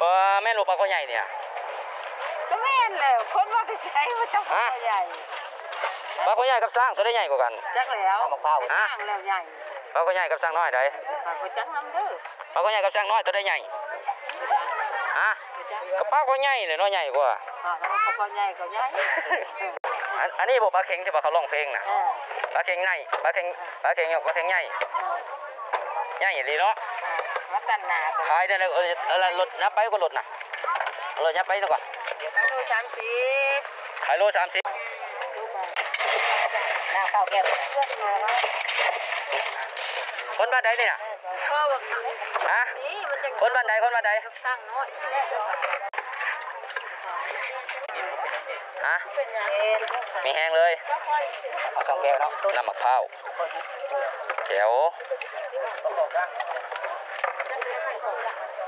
เออแม่นลูกปลาคอใหญ่เนี่ยก็แม่นแล้วคนว่าไปใช้ว่าเจ้าพ่อใหญ่ปลาคอใหญ่กับสร้างตัวได้ใหญ่กว่ากันจักแล้วเอามะพร้าวไปจ้างแล้วใหญ่ปลาคอใหญ่กับสร้างน้อยได้ไปจังน้ำเด้อปลาคอใหญ่กับสร้างน้อยตัวได้ใหญ่ไปจ้างฮะไปจ้างกับปลาคอใหญ่เลยน้อยใหญ่กว่าอ่าแล้วก็พ่อใหญ่ก็ใหญ่อันอันนี้บอกปลาเค็งที่ว่าเขาร้องเพลงน่ะเออปลาเค็งในปลาเค็งปลาเค็งปลาเค็งใหญ่เออ ใหญ่ดีเนาะวัดตันนาก็ขายได้เลยเอออะไรรถนับไปก็รถน่ะรถนับไปดีกว่าเดี๋ยวก็โลสามสิบขายโลสามสิบดูไปน้ำข้าวแก้วเพื่อนมาแล้วคนบ้านใดเนี่ยพ่อบอกฮะนี่มันจะคนบ้านใดคนบ้านใดตั้งน้อยฮะเป็นยังไงมีแห้งเลย เอาสองแก้วเนาะน้ำมะพร้าวแถว Thank you.